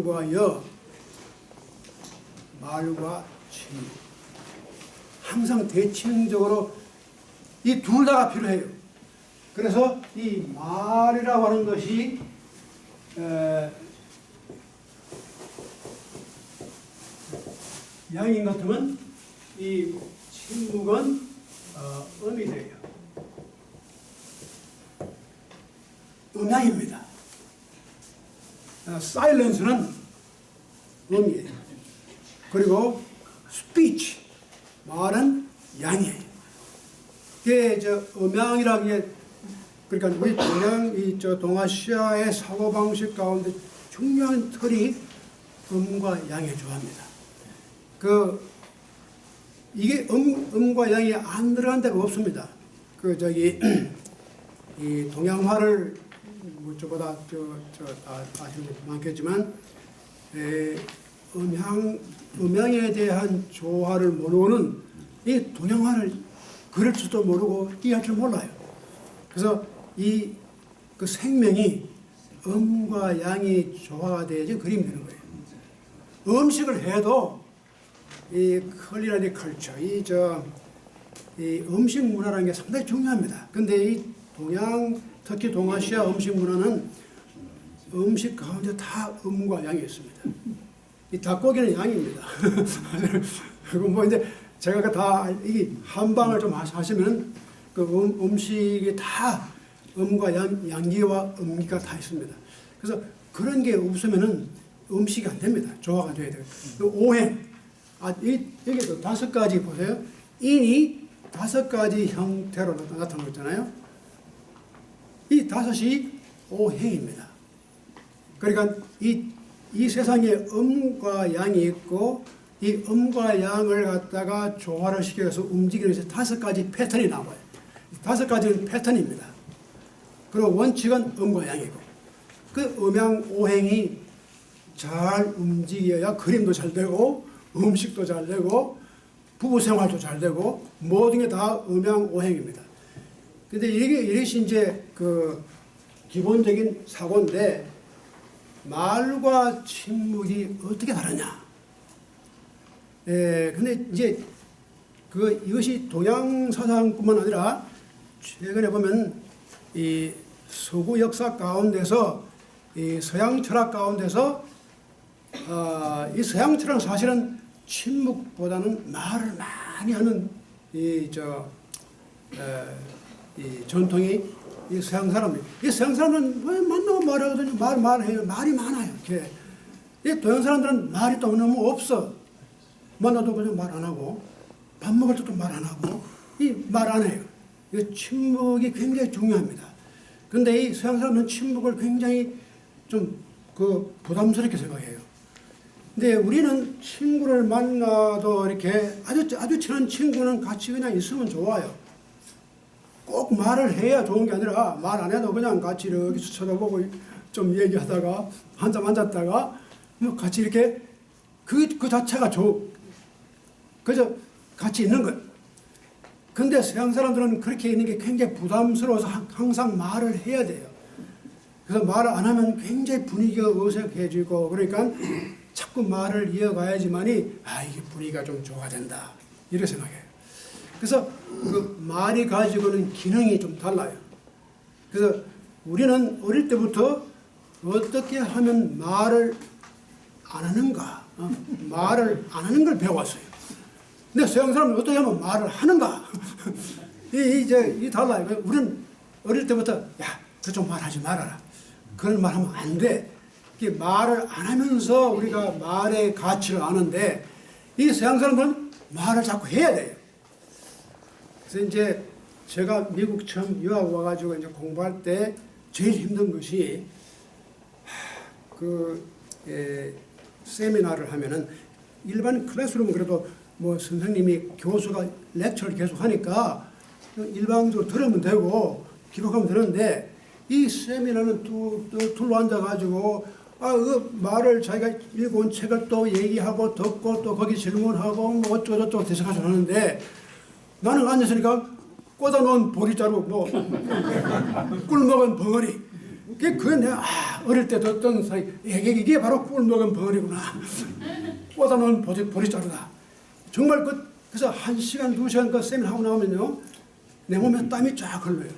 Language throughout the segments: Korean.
과 여, 말과 침. 항상 대칭적으로 이 둘 다가 필요해요. 그래서 이 말이라고 하는 것이 에, 양인 같으면 이 침묵은 어, 음이 돼요. 음양입니다. 어, 사일런스는 음이에요. 그리고 스피치 말은 양이에요. 이게 저 음양이라는 게 그러니까 우리 동양 이저 동아시아의 사고 방식 가운데 중요한 틀이 음과 양의 조화입니다. 그 이게 음, 음과 양이 안 들어간 데가 없습니다. 그 저기 이 동양화를 뭐 저보다 저저 아시는 분 많겠지만 에, 음향 음향에 대한 조화를 모르고는 이 동양화를 그릴 줄도 모르고 이해할 줄 몰라요. 그래서 이 그 생명이 음과 양이 조화가 돼야지 그림이 되는 거예요. 음식을 해도 이 컬리라니 컬처, 이저 이 음식 문화라는 게 상당히 중요합니다. 근데 이 동양 특히 동아시아 음식 문화는 음식 가운데 다 음과 양이 있습니다. 이 닭고기는 양입니다. 그리고 뭐 이제 제가 다 이 한방을 좀 하시- 하시면 그 음, 음식이 다 음과 양, 양기와 음기가 다 있습니다. 그래서 그런 게 없으면은 음식이 안 됩니다. 조화가 돼야 돼요. 그 오행, 아, 이, 여기도 다섯 가지 보세요. 인이 다섯 가지 형태로 나타- 나타나고 있잖아요. 이 다섯이 오행입니다. 그러니까 이, 이 세상에 음과 양이 있고 이 음과 양을 갖다가 조화를 시켜서 움직이는 이제 다섯 가지 패턴이 나와요. 다섯 가지는 패턴입니다. 그리고 원칙은 음과 양이고 그 음양 오행이 잘 움직여야 그림도 잘 되고 음식도 잘 되고 부부 생활도 잘 되고 모든 게 다 음양 오행입니다. 근데 이게 이것이 이제 그 기본적인 사고인데 말과 침묵이 어떻게 다르냐? 예, 근데 이제 그 이것이 동양 사상뿐만 아니라 최근에 보면 이 서구 역사 가운데서 이 서양 철학 가운데서 아, 이 서양 철학은 사실은 침묵보다는 말을 많이 하는 이저 이 전통이 이 서양 사람이. 이 서양 사람은 왜 만나고 말하거든요 말 말해요. 말이 많아요. 이렇게. 이 동양 사람들은 말이 또 너무 없어. 만나도 그냥 말 안 하고 밥 먹을 때도 말 안 하고 이 말 안 해요. 이 침묵이 굉장히 중요합니다. 근데 이 서양 사람은 침묵을 굉장히 좀 그 부담스럽게 생각해요. 근데 우리는 친구를 만나도 이렇게 아주 아주 친한 친구는 같이 그냥 있으면 좋아요. 꼭 말을 해야 좋은 게 아니라 말 안 해도 그냥 같이 이렇게 쳐다보고 좀 얘기하다가 한잠 앉았다가 뭐 같이 이렇게 그, 그 자체가 좋, 그저 같이 있는 것. 근데 서양 사람들은 그렇게 있는 게 굉장히 부담스러워서 항- 항상 말을 해야 돼요. 그래서 말을 안 하면 굉장히 분위기가 어색해지고 그러니까 자꾸 말을 이어가야지만이 아 이게 분위기가 좀 좋아 된다 이렇게 생각해요. 그래서 그 말이 가지고는 기능이 좀 달라요. 그래서 우리는 어릴 때부터 어떻게 하면 말을 안 하는가, 어? 말을 안 하는 걸 배웠어요. 근데 서양 사람은 어떻게 하면 말을 하는가? 이 이제 이 달라요. 우리는 어릴 때부터 야, 그좀 말하지 말아라. 그런 말 하면 안 돼. 이게 말을 안 하면서 우리가 말의 가치를 아는데 이 서양 사람들은 말을 자꾸 해야 돼요. 그래서 이제 제가 미국 처음 유학 와가지고 이제 공부할 때 제일 힘든 것이 하, 그 에, 세미나를 하면은 일반 클래스룸은 그래도 뭐 선생님이 교수가 렉처를 계속 하니까 일방적으로 들으면 되고 기록하면 되는데 이 세미나는 또, 또 둘러 앉아가지고 아, 그 말을 자기가 읽어온 책을 또 얘기하고 듣고 또 거기 질문하고 뭐 어쩌고저쩌고 대사가서 하는데 나는 앉았으니까 꽂아놓은 보리자루 뭐 꿀 먹은 벙어리 그게 그게 내가 아, 어릴 때 듣던 사이 이게, 이게 바로 꿀 먹은 벙어리구나. 꽂아놓은 보리, 보리자루다. 정말 그 그래서 한 시간 두 시간 그 세미나 하고 나오면요 내 몸에 땀이 쫙 흘러요.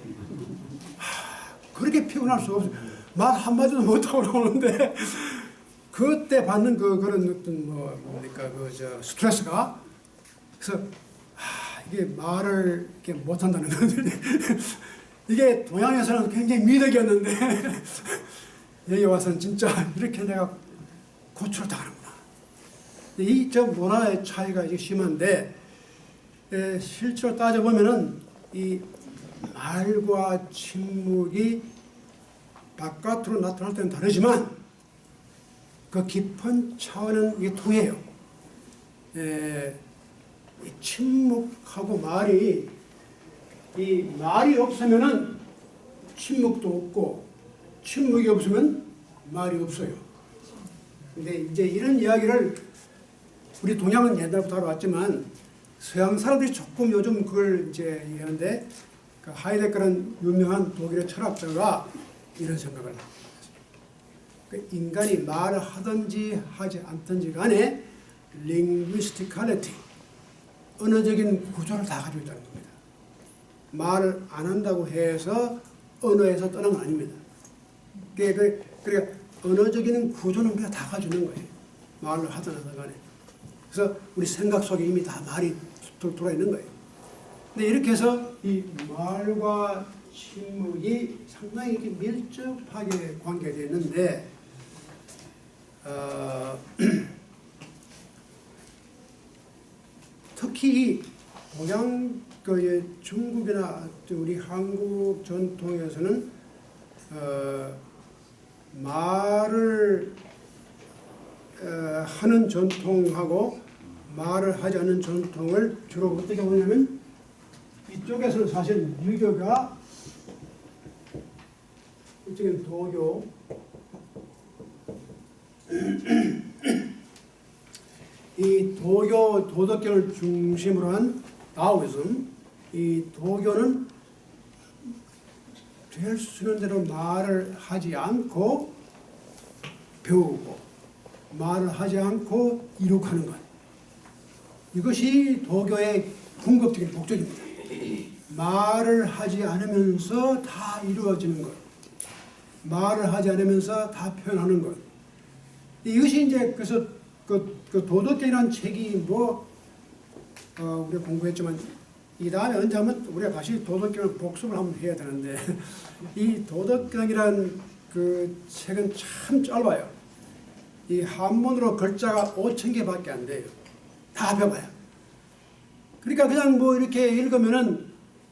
하, 그렇게 피곤할 수 없어. 말 한마디도 못하고 나오는데 그때 받는 그 그런 어떤 뭐 뭡니까 그 저 스트레스가 그래서 아, 이게 말을 이렇게 못한다는 거지. 이게 동양에서는 굉장히 미덕이었는데 여기 와서는 진짜 이렇게 내가 고초를 당하는구나. 이 저 문화의 차이가 이게 심한데 에, 실제로 따져보면은 이 말과 침묵이 바깥으로 나타날 때는 다르지만 그 깊은 차원은 이게 통해요. 에, 이 침묵하고 말이 이 말이 없으면은 침묵도 없고 침묵이 없으면 말이 없어요. 근데 이제 이런 이야기를 우리 동양은 옛날부터 알아왔지만 서양 사람들이 조금 요즘 그걸 이제 얘기하는데 그 하이데거라는 유명한 독일의 철학자가 이런 생각을 합니다. 그 인간이 말을 하든지 하지 않든지 간에 linguisticality 언어적인 구조를 다 가지고 있다는 겁니다. 말을 안 한다고 해서 언어에서 떠난 건 아닙니다. 그 그러니까 언어적인 구조는 그냥 다 가지고 있는 거예요. 말을 하든 하든 간에. 그래서 우리 생각 속에 이미 다 말이 돌- 돌아 있는 거예요. 근데 이렇게 해서 이 말과 침묵이 상당히 이렇게 밀접하게 관계되어 있는데 어, 특히 이 동양 그 중국이나 또 우리 한국 전통에서는 어, 말을 어, 하는 전통하고 말을 하지 않는 전통을 주로 어떻게 보냐면 이쪽에서는 사실 유교가 이쪽엔 도교 이 도교 도덕교를 중심으로 한 다오이즘 이 도교는 될 수 있는 대로 말을 하지 않고 배우고 말을 하지 않고 이룩하는 것. 이것이 도교의 궁극적인 목적입니다. 말을 하지 않으면서 다 이루어지는 것. 말을 하지 않으면서 다 표현하는 것. 이것이 이제 그래서 그, 그 도덕경이라는 책이 뭐 어, 우리가 공부했지만 이 다음에 언제 한번 우리가 다시 도덕경을 복습을 한번 해야 되는데 이 도덕경이라는 그 책은 참 짧아요. 이 한문으로 글자가 5천 개밖에 안 돼요. 다 배워요. 그러니까 그냥 뭐 이렇게 읽으면은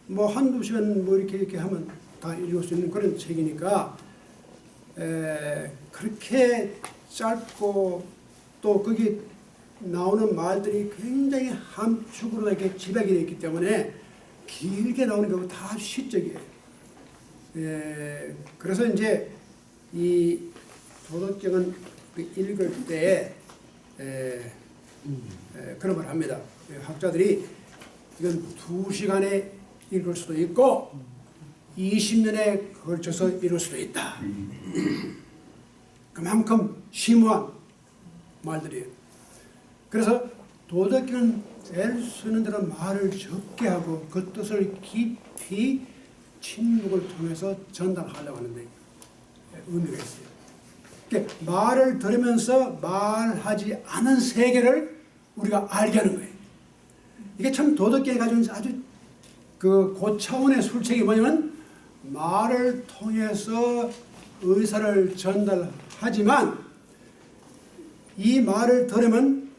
뭐 한두 시간 뭐 이렇게 이렇게 하면 다 읽을 수 있는 그런 책이니까 에, 그렇게 짧고 또 거기 나오는 말들이 굉장히 함축으로 이렇게 집약이 되어 있기 때문에 길게 나오는 경우 다 시적이에요. 에, 그래서 이제 이 도덕경은 그 읽을 때 에, 에, 그런 말 합니다. 예, 학자들이 이건 두 시간에 읽을 수도 있고 20년에 걸쳐서 읽을 수도 있다. 그만큼 심오한 말들이에요. 그래서 도덕경은 될수 있는 대로 말을 적게 하고 그 뜻을 깊이 침묵을 통해서 전달하려고 하는데 의미가 있어요. 그러니까 말을 들으면서 말하지 않은 세계를 우리가 알게 하는 거예요. 이게 참 가지고 있는 아주 그 고차원의 술책이 뭐냐면 말을 통해서 의사를 전달하지만 이 말을 들으면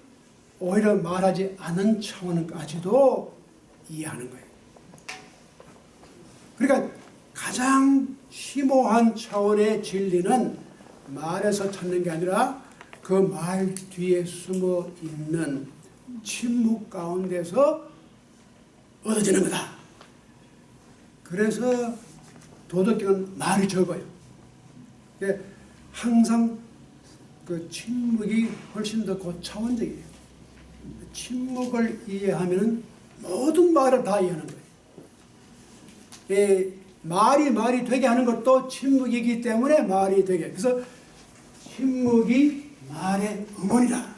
오히려 말하지 않은 차원까지도 이해하는 거예요. 그러니까 가장 심오한 차원의 진리는 말에서 찾는 게 아니라 그 말 뒤에 숨어 있는 침묵 가운데서 얻어지는 거다. 그래서 도덕경은 말이 적어요. 예, 항상 그 침묵이 훨씬 더 고차원적이에요. 침묵을 이해하면 모든 말을 다 이해하는 거예요. 예, 말이 말이 되게 하는 것도 침묵이기 때문에 말이 되게. 그래서 침묵이 말의 음원이다.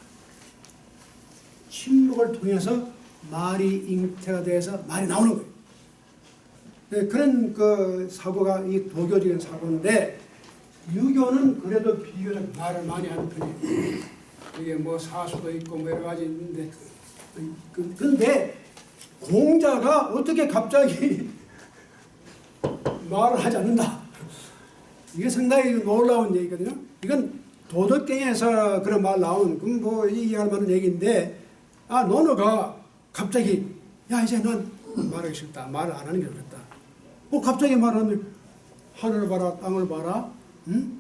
침묵을 통해서 말이 잉태가 돼서 말이 나오는 거예요. 네, 그런 그 사고가 이 도교적인 사고인데 유교는 그래도 비교적 말을 많이 하는 편이에요. 이게 뭐 사수도 있고 뭐 여러 가지 있는데 그- 근데 공자가 어떻게 갑자기 말을 하지 않는다. 이게 상당히 놀라운 얘기거든요. 이건 도덕경에서 그런 말 나온 뭐 얘기할 만한 얘기인데 아 노노가 갑자기 야 이제 난 말하기 싫다. 말을 안 하는 게 좋겠다. 뭐 갑자기 말하면 하늘을 봐라 땅을 봐라 응?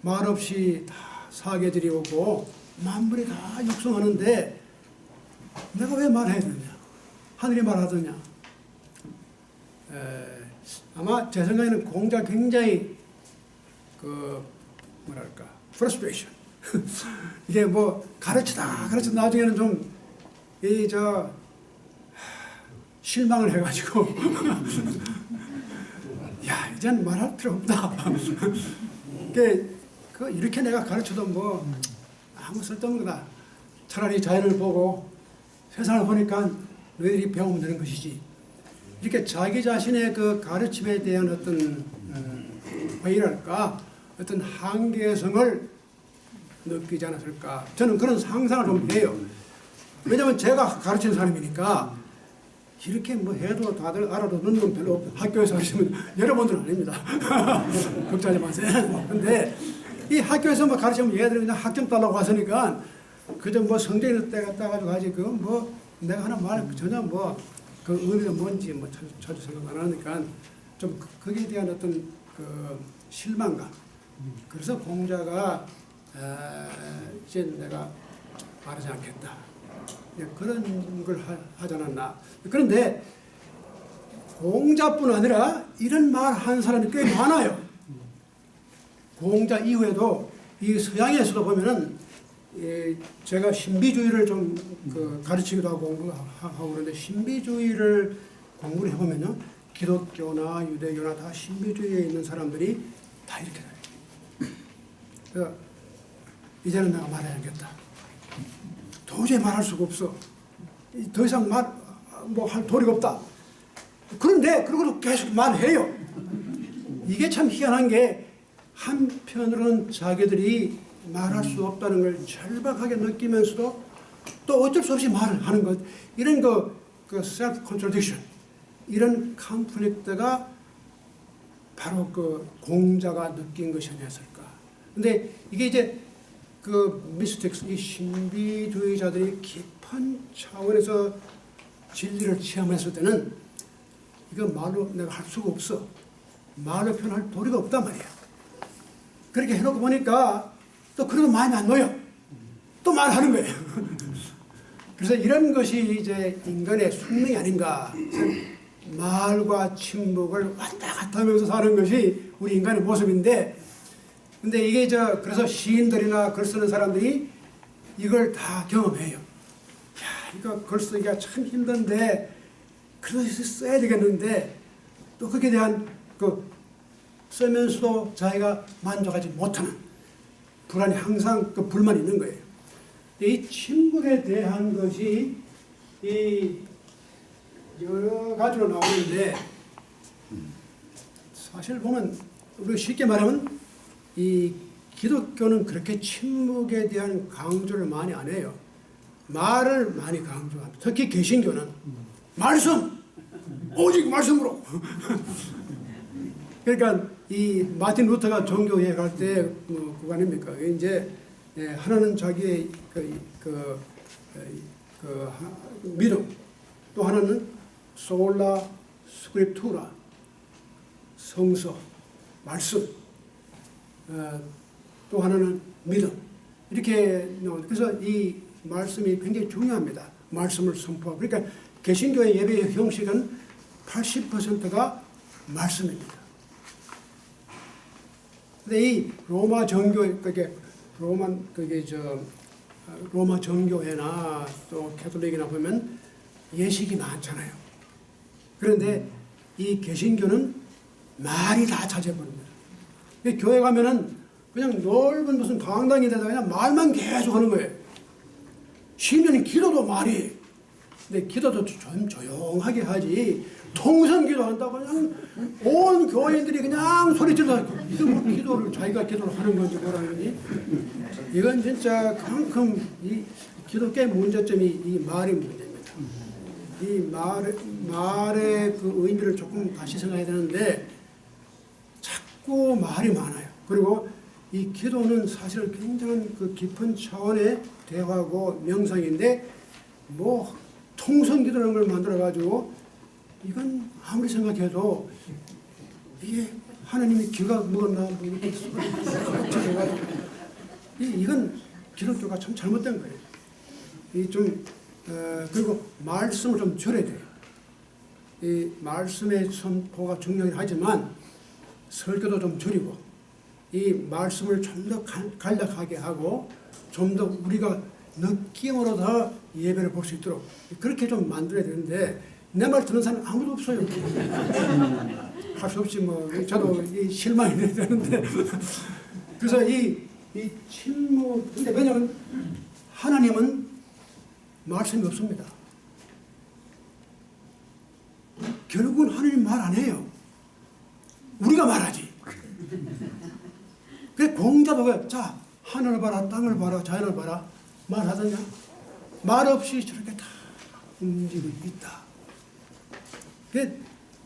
말 없이 다 사계들이 오고 만물이 다 육성하는데 내가 왜 말해야 되냐? 하늘이 말하더냐? 에, 아마 제 생각에는 공자 굉장히 그 뭐랄까 frustration. 이게 뭐 가르치다 가르치다. 나중에는 좀 이 저 실망을 해가지고 야 이젠 말할 필요 없다. 그, 그 이렇게 내가 가르쳐도 뭐 아무 쓸데없는 거다 차라리 자연을 보고 세상을 보니까 너희들이 배우면 되는 것이지. 이렇게 자기 자신의 그 가르침에 대한 어떤 음, 회의랄까? 어떤 한계성을 느끼지 않았을까? 저는 그런 상상을 좀 해요. 왜냐면 제가 가르치는 사람이니까 이렇게 뭐 해도 다들 알아듣는 건 별로 없고 학교에서 가르치면 여러분들은 아닙니다. 걱정하지 마세요. 근데 이 학교에서 뭐 가르치면 얘들이 그냥 학점 달라고 하시니까 그저 뭐 성적이 따가지고 가지 그건 뭐 내가 하는 말 전혀 뭐 그 의미가 뭔지 뭐 자주, 생각 안 하니까 좀 그- 거기에 대한 어떤 그 실망감. 그래서 공자가 에, 이제 내가 말하지 않겠다. 예, 그런 걸 하, 하지 않았나 그런데 공자뿐 아니라 이런 말 한 사람이 꽤 많아요 공자 이후에도 이 서양에서도 보면은 예, 제가 신비주의를 좀 그 가르치기도 하고 공부하고 그러는데 신비주의를 공부를 해보면요 기독교나 유대교나 다 신비주의에 있는 사람들이 다 이렇게 돼요. 그래서 이제는 내가 말해야겠다. 도저히 말할 수가 없어. 이- 더 이상 말 뭐 할 도리가 없다. 그런데 그러고도 계속 말해요. 이게 참 희한한 게 한편으로는 자기들이 말할 수 없다는 걸 절박하게 느끼면서도 또 어쩔 수 없이 말을 하는 것 이런 그, 그 self contradiction 이런 컨플릭트가 바로 그 공자가 느낀 것이 아니었을까. 근데 이게 이제 그 미스틱스 이 신비주의자들이 깊은 차원에서 진리를 체험했을 때는 이거 말로 내가 할 수가 없어. 말로 표현할 도리가 없단 말이야. 그렇게 해놓고 보니까 또 그래도 마음이 안 놓여. 또 말하는 거예요. 그래서 이런 것이 이제 인간의 숙명이 아닌가. 말과 침묵을 왔다 갔다 하면서 사는 것이 우리 인간의 모습인데, 근데 이게 저, 그래서 시인들이나 글 쓰는 사람들이 이걸 다 경험해요. 야, 이거 글 쓰기가 참 힘든데, 그래도 써야 되겠는데, 또 거기에 대한 그 쓰면서도 자기가 만족하지 못하는 불안이 항상 그 불만이 있는 거예요. 이 침묵에 대한 것이 이 여러 가지로 나오는데 사실 보면 우리가 쉽게 말하면 이 기독교는 그렇게 침묵에 대한 강조를 많이 안 해요. 말을 많이 강조합니다. 특히 개신교는 말씀 오직 말씀으로 그러니까 이 마틴 루터가 종교에 갈 때 뭐, 그거 아닙니까? 이제 예, 하나는 자기의 그, 그, 그 하- 믿음, 또 하나는 솔라 스크립투라 성서 말씀, 어, 또 하나는 믿음 이렇게 그래서 이 말씀이 굉장히 중요합니다. 말씀을 선포하고 그러니까 개신교의 예배 형식은 80%가 말씀입니다. 근데 이 로마 정교 그게 로마 그게 저 로마 정교회나 또 캐톨릭이나 보면 예식이 많잖아요. 그런데 이 개신교는 말이 다 차지해 버립니다. 이 교회 가면은 그냥 넓은 무슨 강당에다가 그냥 말만 계속 하는 거예요. 심지어는 기도도 말이. 근데 기도도 좀 조용하게 하지. 통성 기도한다고 그냥 온 교인들이 그냥 소리 질러. 이거 뭐 기도를 자기가 기도를 하는 건지 뭐라는 건지. 이건 진짜 그만큼 이 기독교의 문제점이 이 말이 문제입니다. 이 말의, 말의 그 의미를 조금 다시 생각해야 되는데 자꾸 말이 많아요. 그리고 이 기도는 사실 굉장한 그 깊은 차원의 대화고 명상인데 뭐 통성 기도라는 걸 만들어 가지고 이건 아무리 생각해도 이게 하나님이 귀가 먹었나 뭐 이렇게 이건 기독교가 참 잘못된 거예요. 이좀 어, 그리고 말씀을 좀 줄여야 돼요. 이 말씀의 선포가 중요하긴 하지만 설교도 좀 줄이고 이 말씀을 좀 더 간략하게 하고 좀 더 우리가 느낌으로 더 예배를 볼 수 있도록 그렇게 좀 만들어야 되는데 내 말 듣는 사람 아무도 없어요. 할 수 없이 뭐 저도 이 실망이 되는데 그래서 이, 이 침묵 근데 왜냐면 하나님은 말씀이 없습니다. 결국은 하나님 말 안 해요. 우리가 말하지. 그래 공자도 왜? 자 하늘을 봐라 땅을 봐라 자연을 봐라 말하더냐? 말 없이 저렇게 다 움직이고 있다.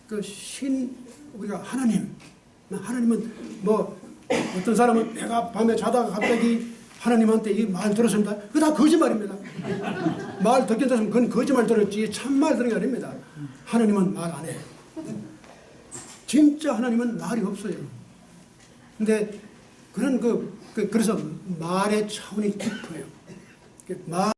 그신 우리가 하나님 하나님은 뭐 어떤 사람은 내가 밤에 자다가 갑자기 하나님한테 이 말 들었습니다. 그거 다 거짓말입니다. 말 듣게 됐으면 그건 거짓말 들었지 참말 들은 게 아닙니다. 하나님은 말 안 해요. 진짜 하나님은 말이 없어요. 근데 그런 그, 그 그래서 말의 차원이 깊어요. 그말